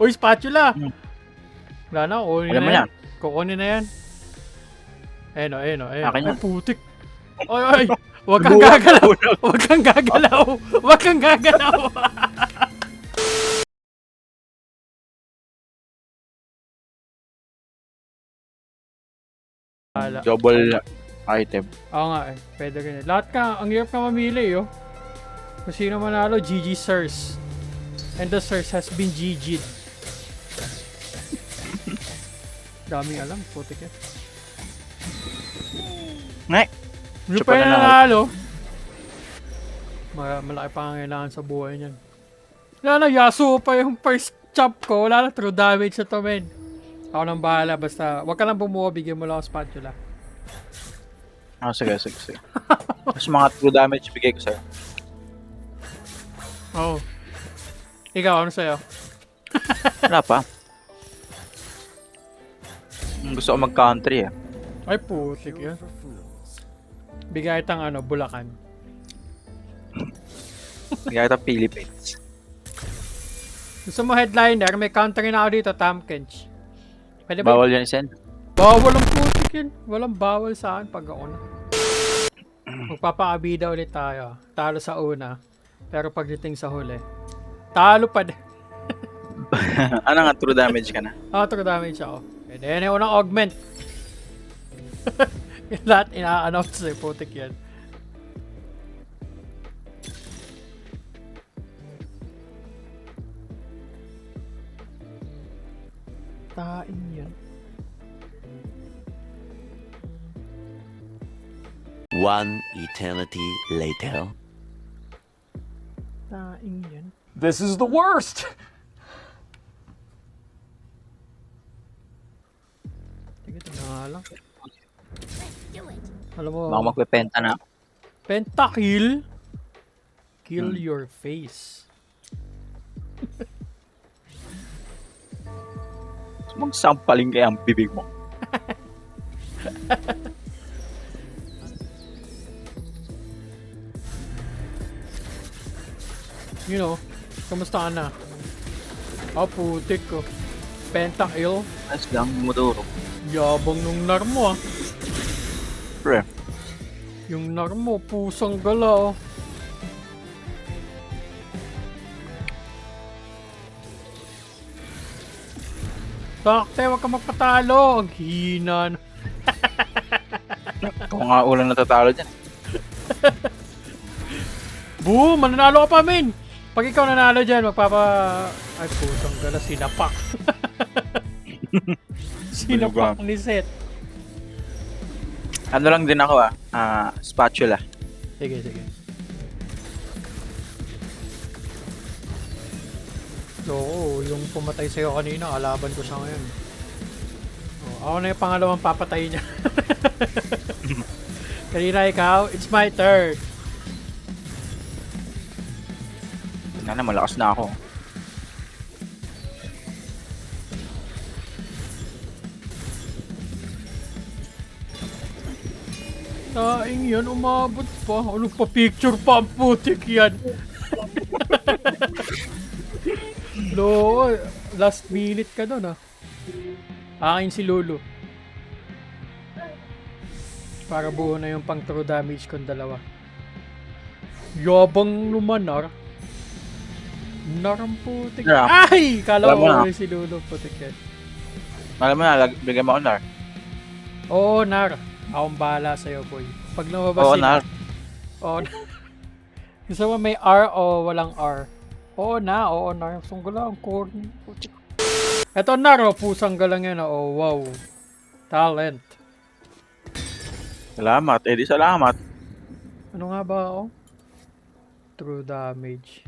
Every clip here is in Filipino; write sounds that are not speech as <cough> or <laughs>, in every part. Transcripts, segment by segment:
Uy, spatula! Hmm. Wala na, kukunin Alam na yan. yan. Kukunin na yan. Ayun o, ayun o, ayun. Akin Ay, yan. putik. Oy, oy! Huwag kang gagalaw! Huwag kang gagalaw! Huwag kang gagalaw! Wala. Double item. Oo nga eh, pwede rin. eh. Lahat ka, ang hirap ka mamili yo. Kung sino manalo, GG Sirs. And the Sirs has been GG'd. Daming alam, putik yan. Ngay! Yung Siya pa pa yung nanalo. nanalo. Ma- malaki pa ang kailangan sa buhay niyan. Wala na, Yasuo pa yung first chop ko. Wala na, true damage na to, men. Ako nang bahala, basta wag ka lang bumuha, bigyan mo lang ako spatula. Ah, sige, sige, sige. Mas mga true damage bigay ko sa'yo. Oo. Oh. Ikaw, ano sa'yo? Wala pa. Gusto ko mag-country eh. Ay, putik yan. Bigay itang ano, Bulacan. Bigay kita Philippines. Gusto mo headliner, may counter na ako dito, Tamkench. Pwede ba? Bawal yan send. Bawal ang putik yan. Walang bawal sa akin pag ako na. Magpapaabida ulit tayo. Talo sa una. Pero pagdating sa huli, talo pa din. <laughs> ano nga, true damage ka na? Ah, true damage ako. Pwede yan yung unang augment. <laughs> Yung Lahat ina-announce eh, putik yan. Tain yan. One eternity later. Tain yan. This is the worst. Sige, tingnan nga lang. Alam mo, Baka magpipenta na. pentakill. Kill Hmm. your face. <laughs> Magsampaling kaya ang bibig mo. <laughs> You know, kamusta ka na? Ah, putik ko. Pentakill. Ayos lang, muduro. Yabang nung nar mo ah. Pre, Yung nar mo, pusang gala oh. Takte, wag ka magpatalo. Ang hina. na. <laughs> kung nga ulang natatalo dyan. <laughs> Boom! Mananalo ka pa, min! Pag ikaw nanalo dyan, magpapa... Ay, putang gala, sinapak. <laughs> sinapak ni Seth. Ano lang din ako ah, ah, spatula. Sige, sige. Oo, yung pumatay sa'yo kanina, kalaban ko siya ngayon. Oh, ako na yung pangalawang papatay niya. <laughs> kanina ikaw, it's my turn. Tingnan na, malakas na ako. Taing yan, umabot pa. Ano pa picture pa ang putik yan? <laughs> Lo, last minute ka doon ah. Akin si Lulu. Para buo na yung pang true damage kong dalawa. Yabang lumanar. Narang putik. Yeah. Ay! Kala ko na. yung si Lulu putik yan. Alam mo na, bigyan mo honor. Oo, Nar. Akong bahala sa'yo, boy. Pag lumabas Oo, Nar. Oo. Gusto <laughs> mo may R o walang R? Oo na, oo na. Sunggala ang corny. Eto na, oh, pusang galang yan. Oh, wow. Talent. Salamat, eh di salamat. Ano nga ba ako? True damage.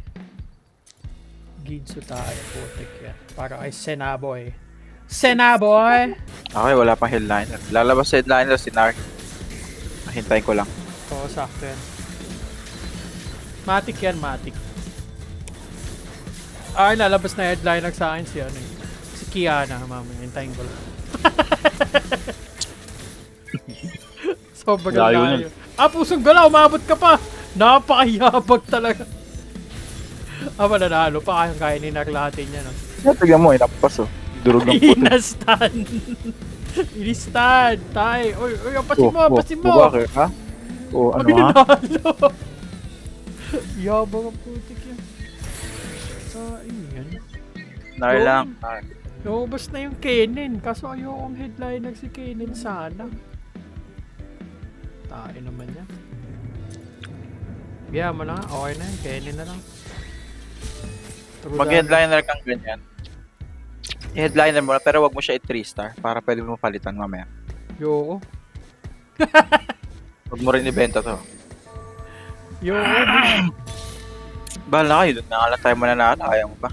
Gidso tayo, putik yan. Para kay Senaboy. Senaboy! Okay, wala pang headliner. Lalabas sa headliner si Nar. Hintayin ko lang. Oo, sakto yan. Matic yan, Matic. Ay, lalabas na headliner sa akin si ano eh. Si Kiana, mamaya. Hintayin ko lang. <laughs> Sobrang Layo layo. Ah, pusong gala, umabot ka pa! Napakayabag talaga. Ah, mananalo pa kayang kaya ni Narlatin niya, no? Yeah, tignan mo, inampas oh. Durog ng puti. Inastan! <laughs> Inistan! Tay! Uy, uy, apasin mo, apasin mo! Bakit, ha? Oh, ano ha? nanalo! <laughs> Yabang ang putik yan. Ah, yan. Nar Go. lang. Naubos na yung Kennen. Kaso ayokong headliner si Kennen sana. Tayo naman yan. Biya mo na nga. Okay na yan. Kennen na lang. Mag-headliner kang ganyan. I-headliner mo na, pero wag mo siya i-3 star para pwede mo palitan mamaya. Yoko. <laughs> Wag mo rin ibenta to. Yoko. Bahala kayo, doon na lang tayo mananalo. Ayaw mo pa.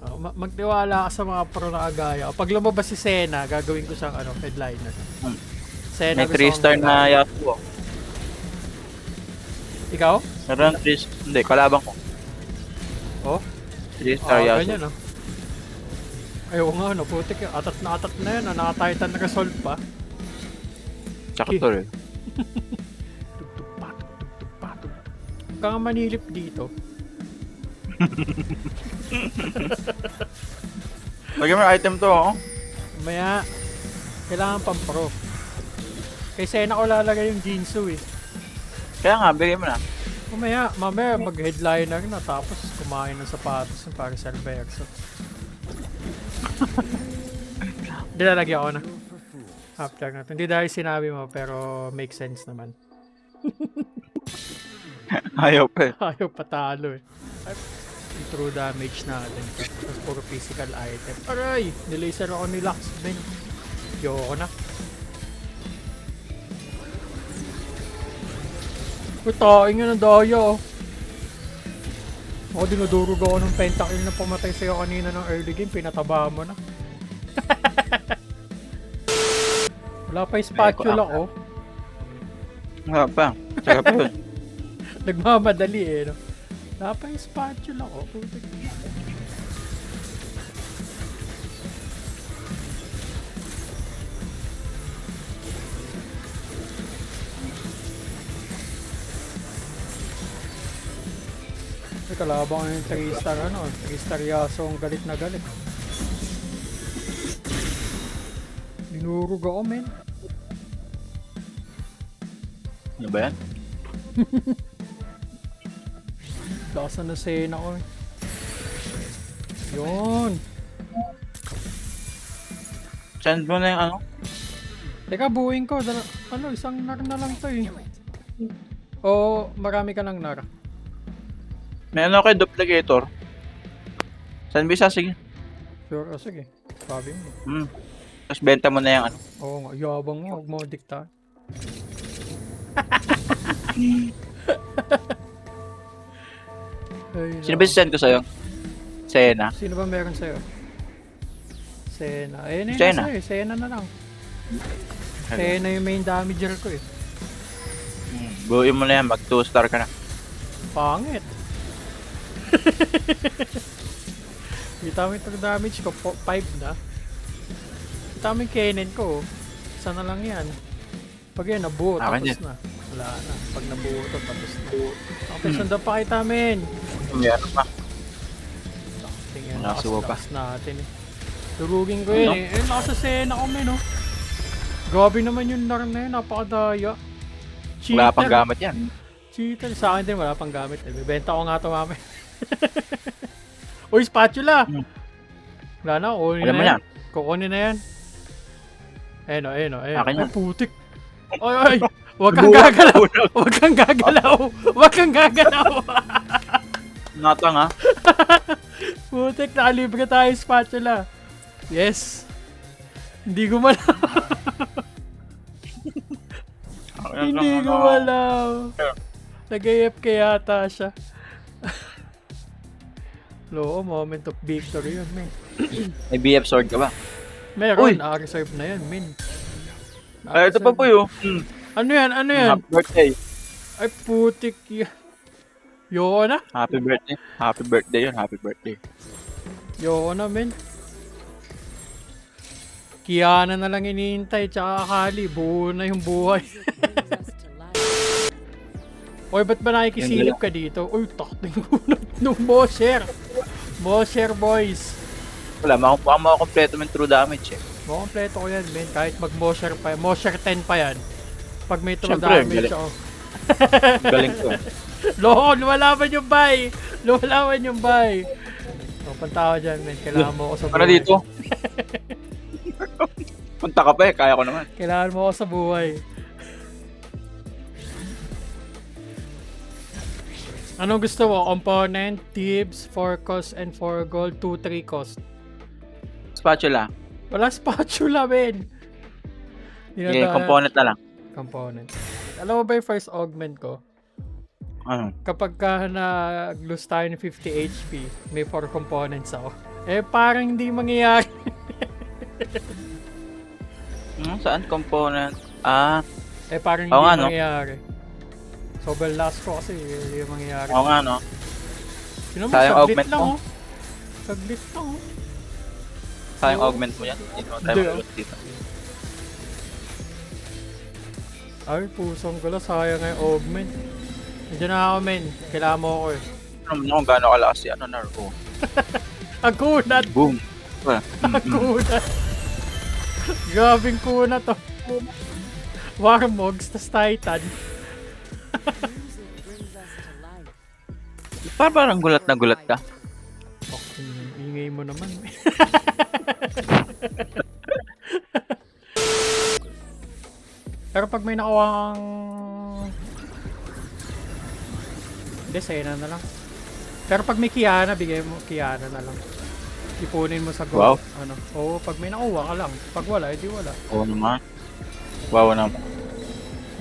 Ah, <laughs> ma- magtiwala ka sa mga pro na agaya. Pag lumabas si Sena, gagawin ko siyang ano, headliner. Hmm. Sena May gusto 3 kong star na. Yasuo. Ikaw? Meron 3 Hindi, kalabang ko. Oh? 3 star Ah, Yasuo. ganyan no. Ayaw nga, no, putik. Atat na atat na yun, no? Naka-titan na resolve pa. Tsaka Okay. to rin. <laughs> Tugtog pa, tugtog pa, tugtog. Huwag ka nga manilip dito. <laughs> Lagyan mo yung item to, oh. Maya, kailangan pang pro. Kay Sena ko lalagay yung Jinsu eh. Kaya nga, bigay mo na. Mamaya, mamaya mag-headliner na tapos kumain ng sapatos yung para sa Alberto. <laughs> Dilalagyan ko na. After na. Hindi dahil sinabi mo pero make sense naman. <laughs> Ayaw pa eh. Ayaw patalo eh. Ay, yung true damage natin. Tapos puro physical item. Aray! Nilaser ako ni Lux Ben. Yoko na. Uy, taing yun ang daya oh. Ako dinudurog ako ng pentakill na pumatay sa'yo kanina ng early game. Pinataba mo na. <laughs> Wala pa yung spatula ko. Wala pa. Tsaka pa yun. <laughs> Nagmamadali eh, no? Wala pa yung spatula ko. Putik. Ay, kalabang yung 3 star ano, 3 star yaso ang galit na galit. Dinurog ako, men. Ano ba yan? <laughs> Lasa na sena ko. eh. Yun. Send mo na yung ano? Teka, buuin ko. Dala, ano, isang nar na lang to eh. O, marami ka ng nar. May ano kay duplicator. Send mo isa, sige. Sure, oh, sige. Sabi mo. Hmm. Tapos benta mo na yung ano. Oo nga, yabang mo. Huwag mo dikta. <laughs> Ay, Sino ba send ko sa'yo? Sena. Sino ba meron sa'yo? Sena. Ayun na yun Sena. sa'yo. eh. Sena na lang. Sena yung main damager ko eh. Hmm. Buuin mo na yan, mag 2 star ka na. Pangit. Kita mo yung damage ko, 5 na. Yung Kennen ko, oh. isa na lang yan. Pag yan, nabuo, Akin tapos yan. na. Wala na. Pag nabuo to, tapos na. Okay, sundan pa kita, men. Meron pa. Tingnan, Wala, suwa pa. lakas natin eh. Durugin ko yun Ano? eh. Eh, nakasasena ko, men, oh. Grabe naman yung nar na yun, napakadaya. Wala pang Cheater. gamit yan. Cheater. Sa akin din, wala pang gamit. Eh, bibenta ko nga ito mamaya. <laughs> Uy, spatula! Hmm. Wala na, kukunin Alam na mo yan. na. Kukunin na yan. Ayun o, ayun o, ayun. Akin Ay, yan. putik. Oy, oy! Huwag kang Buwan. gagalaw! Huwag kang gagalaw! Huwag kang gagalaw! <laughs> Natang ha. <laughs> Putik, nakalibre tayo spatula. Yes! Hindi gumalaw. Hindi gumalaw. Nag-AFK yata siya. Loo, moment of victory yun, men. May BF sword ka ba? Meron, Uy! naka-reserve na yan, men. Ay, ito pa po yun. Hmm. Ano yan, ano yan? Happy birthday. Ay, putik yan. Yoko na. Happy birthday. Happy birthday yun. Happy birthday. Yoko na, men. Kiana na lang inihintay, tsaka Kali. Buo na yung buhay. <laughs> Oy, ba't ba nakikisilip ka dito? Uy, takting unat <laughs> nung Mosher. Mosher boys. Wala, baka makakompleto yung true damage eh. Makompleto ko yan, men. Kahit mag-Mosher pa yan. Mosher 10 pa yan. Pag may true Siyempre, damage galing. ako. Galing ko. <laughs> Loko, lumalaban yung bay! Lumalaban yung bay! So, punta ako dyan, men. Kailangan mo ako sa buhay. Ano dito? <laughs> Punta ka pa eh, kaya ko naman. Kailangan mo ako sa buhay. Anong gusto mo? Component, tips, 4 cost, and 4 gold, 2, 3 cost. Spatula. Wala spatula, men. Yeah, component na lang. Component. Alam mo ba yung first augment ko? Ano? Kapag ka nag-lose tayo ng 50 HP, may 4 components ako. Eh, parang hindi mangyayari. <laughs> Hmm, saan component? Ah, Eh, parang hindi nga, no? mangyayari. Sobrang last ko kasi, hindi mangyayari. oo nga no. Sino mo, Sayang saglit augment lang, mo. oh. Saglit lang, oh. Sayang Oo. augment mo yan. Ito, tayo Hindi, mag-ulit dito. Ay, pusong gulo, sayang nga yung augment. Nandiyan na ako, men. Kailangan mo ako, eh. Ano mo kung gaano kalakas si ano, Naruto. <laughs> Agunat! Boom. Ah, mm, mm. Agunat! Grabing kunat, oh. Warmogs, tas Titan. Parang parang gulat na gulat ka. Fucking ingay mo naman. <laughs> Pero pag may nakuha kang... Hindi, Sena na lang. Pero pag may Kiana, bigay mo Kiana na lang. Ipunin mo sa Wow. gold. Ano? Oo, pag may nakuha ka lang. Pag wala, edi wala. Oo naman. Wow naman.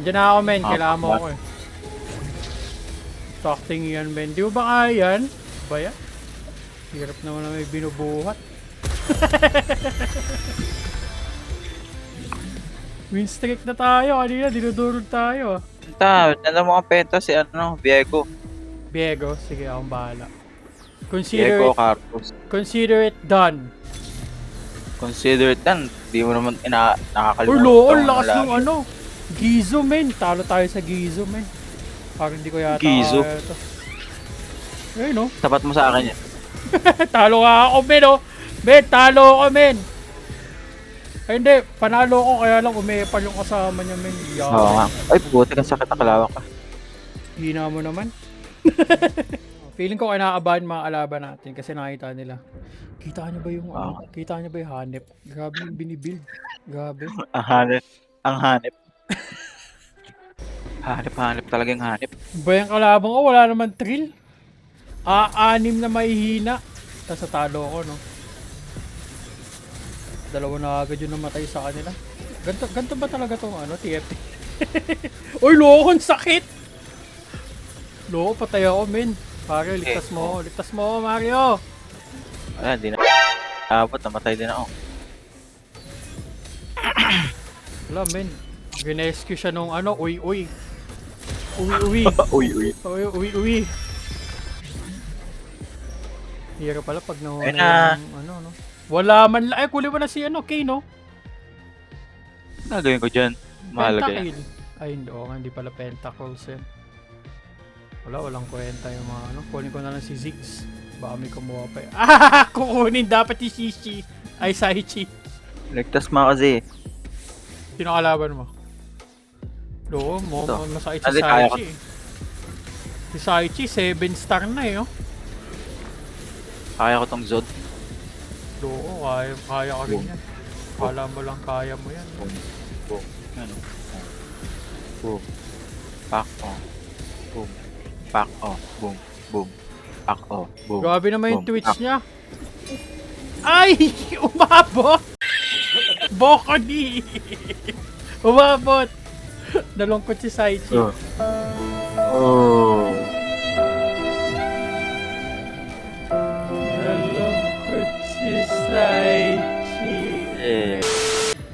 Diyan na ako, men. Ah, Kailangan mo ako eh. Sakting yan, men. Di ba kaya yan? Ba yan? Hirap naman na may binubuhat. <laughs> Win streak na tayo. Kanina, dinudurog tayo. Ta, alam mo ang penta si ano, Viego. Diego, sige, akong bahala. Consider Viego it, Carpos. consider it done. Consider it done. Di mo naman ina nakakalimutan. Uy, lol, ang lakas ng ano. Gizo, men. Talo tayo sa Gizo, men. Parang hindi ko yata Gizo? kaya ito. Ayun, no? Tapat mo sa akin yan. <laughs> talo nga ako, men, oh. Men, talo ako, men. Ay, hindi. Panalo ko, kaya lang umepal yung kasama niya, men. Yeah. Oo nga. Ay, buti kang sakit na kalawak ka. Hina mo naman. <laughs> Feeling ko kinakabahan mga alaban natin kasi nakita nila. Kita niyo ba yung ano? Kita niyo ba yung hanep? Grabe yung binibuild. Grabe. Ang hanip. Ang hanip. <laughs> hanip, hanip talaga yung hanip. Ba yung kalaban ko? Wala naman thrill. A-anim na mahihina. Tapos talo ko, no? Dalawa na agad yung namatay sa kanila. Ganto, ganto ba talaga tong ano, TFT? <laughs> Uy, loko, sakit! Loko, patay ako, men. Mario, ligtas mo ako. Ligtas mo ako, Mario! Ayan, di na. Abot, namatay din ako. Wala, men. Ginescue siya nung ano, uy, <laughs> uy. Uy, uy. uy, uy. Uy, uy, uy. Hirap pala pag nauna Ayun na. yung ano, no? Wala man lang. Ay, kuli mo na si ano, Kay, no? Ano gawin ko dyan? Mahalaga yan. Pentakill. Ay, hindi. Oo, nga, hindi pala Pentacles yan. Wala, walang kwenta yung mga ano. Kunin ko na lang si Ziggs. Baka may kumuha pa eh. Ah! <laughs> Kukunin dapat si Shishi. Ay, Saichi. Ligtas mo kasi. Sino kalaban mo? Oo, mo, Ito. masakit si kaya ko. Saichi. eh. Si Saichi, 7 star na eh, oh. Kaya ko tong Zod. Oo, kaya, kaya ka rin yan. Kala mo lang kaya mo yan. Boom. Boom. Ano? Boom. Pack on. Boom. Pack on. Boom. Boom. Pack on. Boom. Grabe naman yung Boom. Twitch niya. Ay! <laughs> Umabot! Boko ni! <laughs> Umabot! <laughs> Nalungkot si Saichi. Oh. Oh. Nalungkot si Saichi. Eh.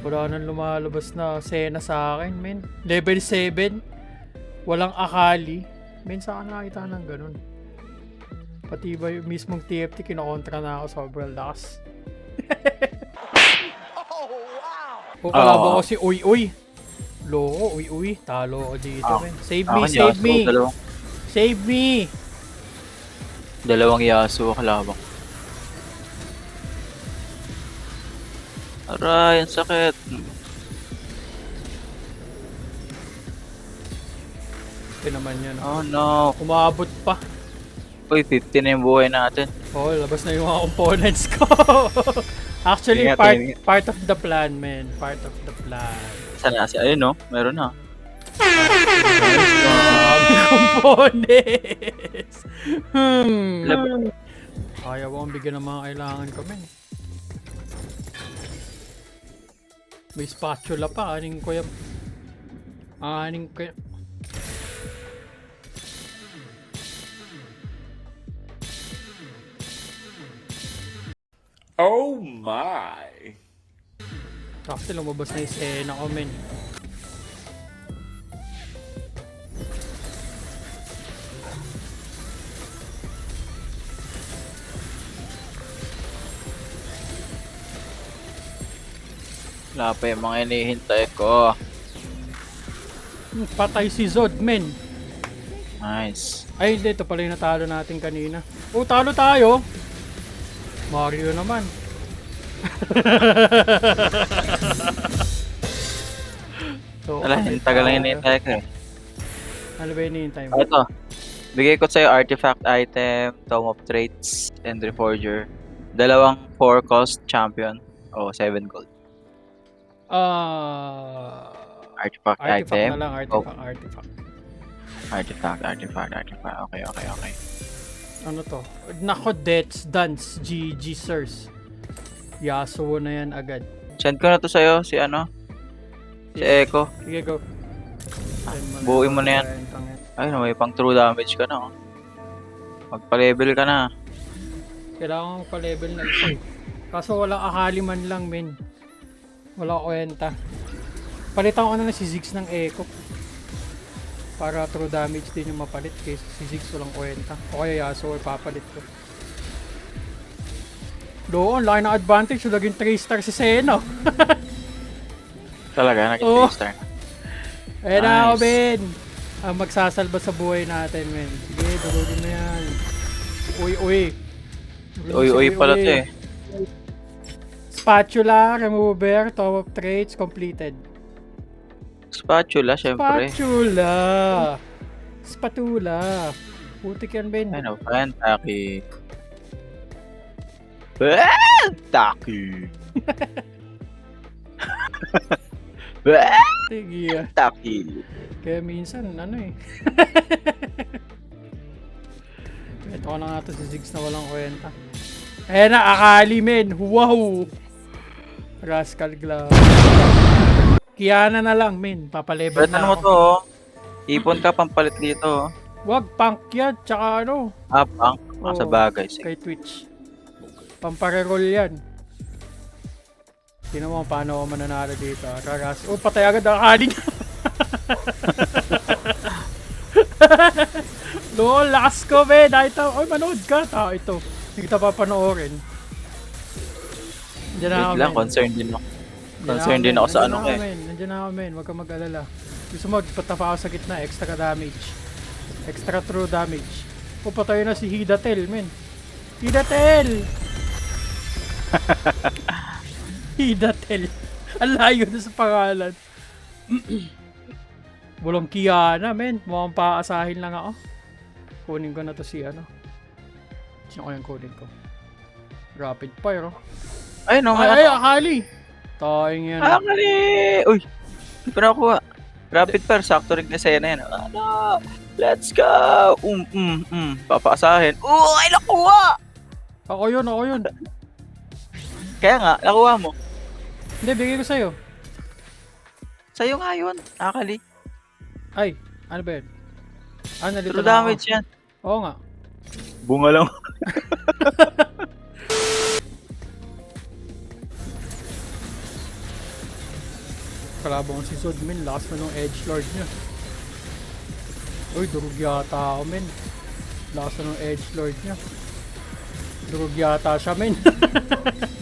Wala nang lumalabas na sena sa akin, men. Level 7. Walang akali. Men, saan nakita ng ganun? Pati ba yung mismong TFT, kinokontra na ako sobrang lakas. <laughs> O kalaban ko si Uy Uy. Loko, Uy Uy. Talo ko dito, Ah. men. Save me, Akin save yun. me. Dalawang, Save me! Dalawang Yasuo kalabang. Aray, ang sakit. Ito naman yan. Oh no. Umabot pa. Uy, 50 na yung buhay natin. Oh, labas na yung mga components ko. <laughs> Actually, Ingat, part ingat. part of the plan, man. Part of the plan. Saan na? Si- Ayun no, meron na. Components! <laughs> Hmm. Lab- Kaya ko ang bigyan ng mga kailangan men. May spatula pa. Aning ko yung... Aning ko yung... Oh my! Kasi lumabas na yung sena ko, men. Wala pa yung mga inihintay ko. Hmm, Patay si Zod, men. Nice. Ay, hindi. Ito pala yung natalo natin kanina. Oh, talo tayo. Mario naman. So, Wala, yung tagal lang tayo. inihintay ko eh. Ano ba hinihintay mo? Ah, Ito. Bigay ko sa'yo artifact item, Tome of Traits, and Reforger. Dalawang 4 cost champion. O, 7 gold. Ah... Artifact, artifact item. na lang, artifact, artifact. Artifact, artifact, artifact. Okay, okay, okay. Ano to? Nako, Death's Dance, GG Sirs. Yasuo na yan agad. Send ko na to sa'yo, si ano? Si Echo. Sige, go. Buuin mo na yan. Ayun, may pang true damage ka na, oh. Magpa-level ka na. Kailangan ko pa-level na isa. Kaso walang akali man lang, men. Wala kwenta. Palitan ko na ng si Ziggs ng Echo. Para true damage din yung mapalit. Kaysa si Ziggs walang kwenta. O kaya Yasuo ipapalit ko. Doon, laki ng advantage. So, naging 3 star si Seno. <laughs> Talaga, naging Oo. 3 star. Ayan na ako, Nice. Ben. Ang magsasalba sa buhay natin, men. Sige, dulugin na yan. Uy, uy. Uy, uy pala to eh. Spatula, remover, top of traits, completed. Spatula, syempre. Spatula! Spatula! Putik yan, Ben. Ano, Pentaki. Pentaki. Sige. Pentaki. Kaya minsan, ano eh. Ito ko na nga to si Ziggs na walang kwenta. Ayan na, akali men. Wow! Rascal Glove. Kiana na lang, men. Papalevel Pero na ano mo ako. to, oh. Ipon ka pampalit dito. oh. Wag, punk yan. Tsaka ano, Ah, pang. Ah, sa bagay. Sige. kay Twitch. Pampareroll yan. Tingnan mo paano ako mananalo dito. Raras. Oh, patay agad ang niya. Lol, lakas ko, men. Dahil ito, oy, manood ka. Tao ito. Hindi kita papanoorin. Diyan na ako, lang, concerned din ako. Concerned din ako, sa ano ko eh. Nandiyan na ako, men. Huwag kang mag-alala. Gusto mo, patapa ako sa gitna. Extra damage. Extra true damage. O, patay na si Hidatel, men. Hidatel! Hidatel. Ang layo na sa pangalan. <clears throat> Walang Kiana, men. Mukhang paasahin lang ako. Kunin ko na to si ano. Sino ko yung kunin ko? Rapid fire, oh. Ay, no, Ay, may ay, ano. akali! Tayong yan. Mali! Uy! Hindi ko nakuha. Rapid fire, sakto rin na sa'yo na yan. Ano? Let's go! Um, um, um. Papaasahin. Oo, ay nakuha! Ako yun, ako yun. Kaya nga, nakuha mo. Hindi, bigay ko sa'yo. Sa'yo nga yun. Akali. Ay, ano ba yun? Ah, nalito True na ako. damage yan. Oo nga. Bunga lang. <laughs> Kalabang si Zod, men. Lakas na nung edge lord niya. Uy, durug yata ako, men. Lakas na nung edge lord niya. Durug yata siya, men. <laughs>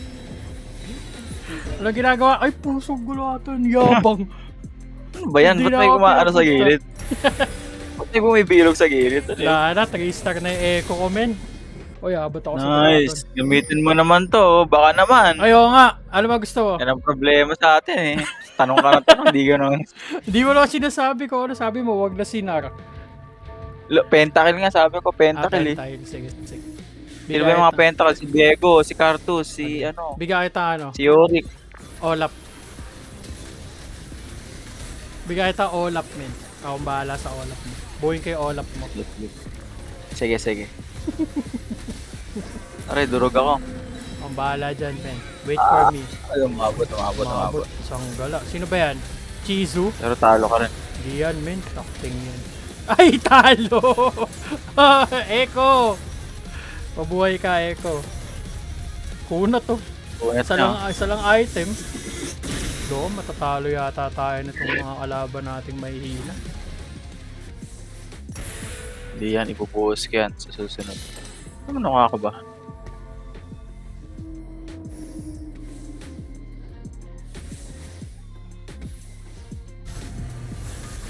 Walang ginagawa. Ay, pusong gulatan. Yabang. <laughs> Ano ba yan? Hindi Ba't may kumaano sa gilid? <laughs> Pati bumibilog sa gilid. Ano? Wala na, 3 star na yung echo ko, men. Uy, abot ako sa Nice. Gamitin mo naman to. oh. Baka naman. Ayaw nga. Ano ba gusto mo? Yan ang problema sa atin eh. Tanong ka na tanong, di ganun. <laughs> Hindi mo lang sinasabi ko. Ano sabi mo? Wag na sinar. Lo- Pentakill nga sabi ko, Ah, pentakill eh. Sige, sige. Sino ba yung mga pentakill? Si Diego, si Cartus, si ano, Bigay kita ano? si Yorick. Olap. Bigay kita Olap, men. Ako bahala sa Olap mo. Buhin kay Olap mo. Sige, sige. Aray, durog ako. Ang bahala dyan, men. Wait for me. Ay, umabot, umabot, umabot. Umabot. Isang gala. Sino ba yan? Chizu? Pero talo ka rin. Hindi yan, men. Takting yan. <laughs> Ay, talo! <laughs> Eko! Mabuhay ka, Eko. Kuna to. Isa lang, isa lang item. Do, matatalo yata tayo nitong mga kalaban nating may hina. Hindi yan, ipupuhos ka yan sa susunod. Ano nakaka ba?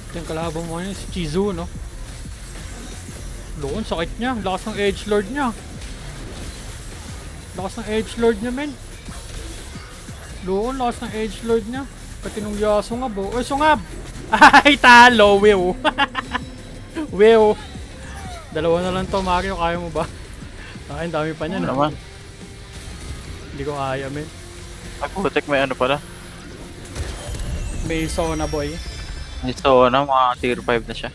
Ito yung kalaban mo ngayon, si Chizu, no? Doon, sakit niya. Lakas ng Edge Lord niya. Lakas ng Edge Lord niya, men. Doon, lakas ng Edge Lord niya. Pati nung Yasungab, oh. Uy, sungab! <laughs> Ay, talo, Will. <laughs> Will. Dalawa na lang to, Mario. Kaya mo ba? <laughs> Ay, ang dami pa niya, Ano no? naman? Hindi ko kaya, men. Ay, putik may ano pala. May Sona, boy. May Sona, mga tier 5 na siya.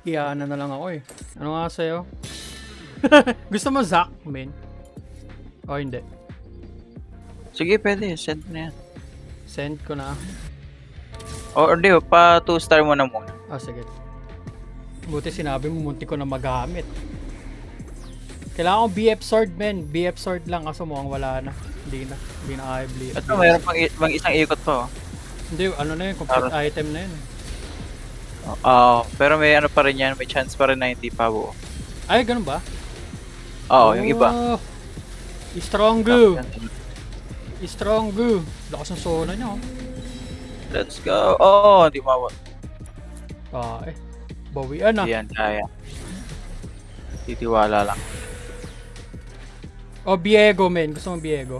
Iyaan na lang ako eh. Ano nga sa'yo? Gusto mo Zack, men? O hindi. Sige, pwede. Send mo na yan. Send ko na. O, hindi. Pa 2 star mo na muna. Ah, sige. Buti sinabi mo, munti ko na magamit. Kailangan ko BF sword, men. BF sword lang kaso mukhang wala na. Hindi na. Hindi na kaya BF. Ito, mayroon pang, i- pang isang ikot pa. oh. Hindi, ano na yun. Complete item na yun. Oo, pero may ano pa rin yan. May chance pa rin na hindi pa buo. Ay, ganun ba? Oo, yung iba. Oh, Strongu! Strongu! Lakas ng sona niya, oh. Let's go. Oo, hindi mawag. Ah, eh. Bawian ah. Hindi yan, kaya. Titiwala lang. O, Biego, men. Gusto mo Biego?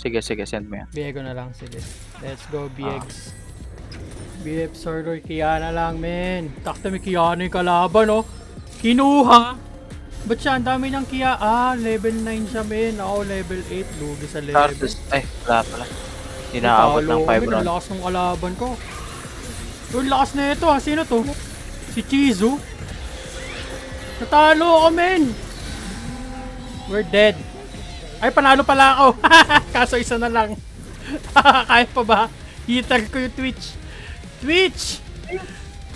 Sige, sige, send mo yan. Biego na lang, sige. Let's go, Biegs. BF Sorroy, Kiana lang, men. Takta may Kiana yung kalaban, oh. Kinuha! Ba't siya? Ang dami ng Kia. Ah, level 9 siya, men. Ako, level 8. Lugi sa level. Cartus. Ay, wala pala. Hindi nakaabot ng 5 men. Ang lakas ng kalaban ko. Yung lakas na ito, ha. Sino to? Si Chizu? Natalo ako, men. We're dead. Ay, panalo pala ako. <laughs> Kaso isa na lang. <laughs> Kaya pa ba? Hitter ko yung Twitch. Twitch!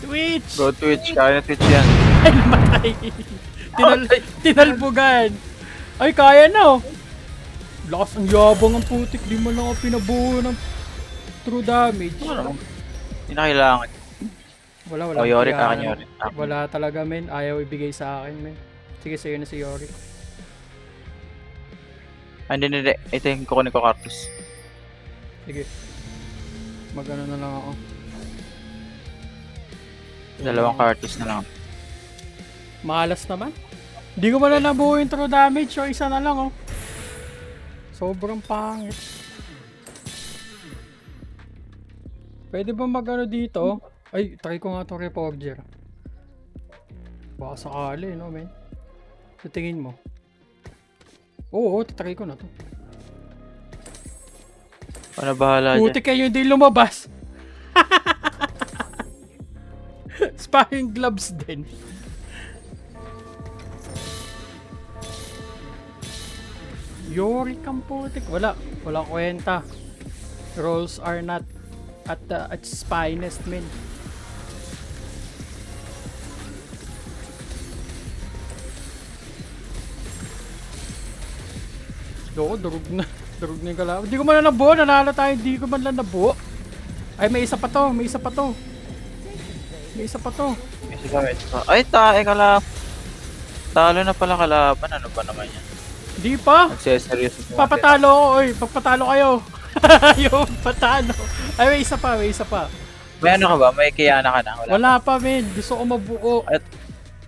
Twitch! Go Twitch, kaya na Twitch yan. <laughs> Ay, namatay. Tinal tinalbugan. Ay, kaya na oh. Lakas ang yabang ang putik. Di mo lang ako pinabuo ng true damage. Ano? Hindi na kailangan. Wala, wala. O, Yorick, Kaya- akin Yorick. Wala talaga, men. Ayaw ibigay sa akin, men. Sige, sa'yo na si Yorick. Hindi, hindi, hindi. Ito yung kukunin ko Cartus. Sige. Magano na lang ako. Dalawang Cartus na lang. Malas naman. Hindi ko pala nabuo yung true damage. So, isa na lang, oh. Sobrang pangit. Pwede ba magano dito? Ay, try ko nga to Reforger. Baka sakali, no, men? Sa tingin mo? Oo, try ko na to. Ano bahala dyan? Puti kayo hindi lumabas. <laughs> Sparring gloves din. Yori kang putik. Wala. Wala kwenta. Rolls are not at the at its finest, men. Loko, durog na. <laughs> Durog na yung kalaban. Hindi ko man lang nabuo. Nanalo tayo. Hindi ko man lang nabuo. Ay, may isa pa to. May isa pa to. May isa pa to. May isa pa, may isa pa. Ay, tae kala. Talo na pala kalaban. Ano ba naman yan? Hindi pa. Nagseseryoso. Papatalo ako. Oy, papatalo kayo. <laughs> Yung patalo. Ay, may isa pa. May isa pa. May ano ka ba? May kiyana ka na? Wala. Wala pa, men. Gusto ko mabuo.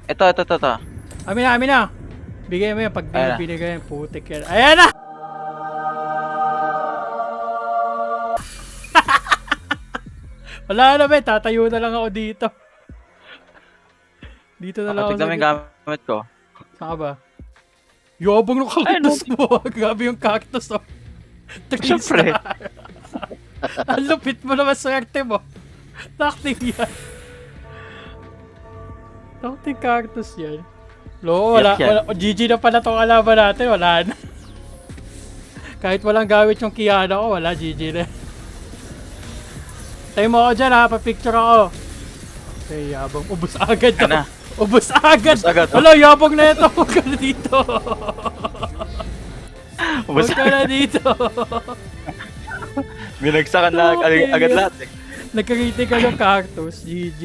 Ito, ito, ito, ito. Amin na, amin na. Bigay mo yan. Pag Ayan na. binibigay yan, putik yan. Ayan na! <laughs> Wala na, men. Tatayo na lang ako dito. Dito na lang ako. Tignan mo yung gamit ko. Saan ka ba? Yabang ng cactus mo. <laughs> Grabe yung cactus, oh. Three Siyempre. <laughs> Ang lupit mo naman swerte mo. <laughs> Takting yan. Takting cactus yan. Lo, wala, yan. wala. GG na pala tong kalaban natin. Wala na. Kahit walang gamit yung Kiana ko, wala. GG na. Tayo mo ako dyan ha. Pa-picture ako. Okay, yabang. Ubus agad. Oh. Ubus agad. Ubus agad, oh. Wala, yabang na ito. <laughs> Huwag ka na dito. Huwag Basta, ka na dito. <laughs> binagsakan na Okay, agad, agad lahat eh. Nagka-critical yung cactus. GG.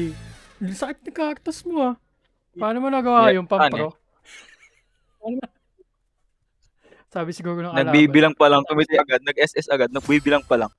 Ang sakit ng cactus mo ah. Paano mo nagawa Yeah, yung pampro? ano Paano mo- Sabi siguro ng kalaban. Nagbibilang pa lang, tumiti agad, nag-SS agad, nagbibilang pa lang.